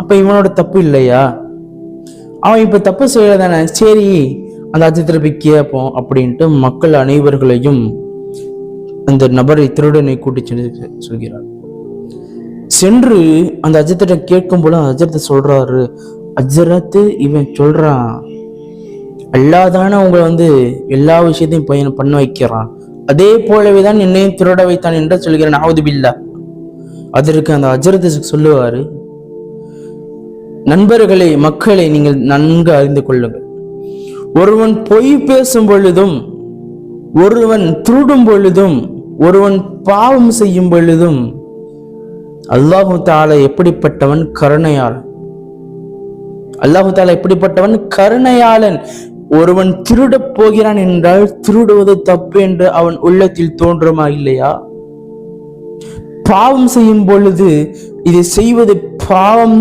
அப்போ இவனோட தப்பு இல்லையா? அவன் இப்போ தப்பு செய்யறதானே? சரி அந்த அஜித்திர போய் கேட்போம் அப்படின்ட்டு மக்கள் அனைவர்களையும் அந்த நபரை திருடனை கூட்டி சென்று சொல்கிறார். சென்று அந்த அஜித்திட்ட கேட்கும் போல அஜரத்தை சொல்றாரு அஜரத்து இவன் சொல்றான் அல்லாதான உங்களை வந்து எல்லா விஷயத்தையும் பையன் பண்ண வைக்கிறான். அதே போலவே தான் என்னையும் திருட வைத்தான் என்று சொல்கிறேன். ஆவது பில்லா அதற்கு அந்த அஜரத்து சொல்லுவாரு நண்பர்களே மக்களை நீங்கள் நன்கு அறிந்து கொள்ளுங்கள். ஒருவன் பொய் பேசும் பொழுதும் ஒருவன் திருடும் பொழுதும் ஒருவன் பாவம் செய்யும் பொழுதும் அல்லாஹு தாலா எப்படிப்பட்டவன் கருணையாளன்? அல்லாஹு தாலா எப்படிப்பட்டவன் கருணையாளன்? ஒருவன் திருடப் போகிறான் என்றால் திருடுவது தப்பு என்று அவன் உள்ளத்தில் தோன்றுமா இல்லையா? பாவம் செய்யும் பொழுது இதை செய்வது பாவம்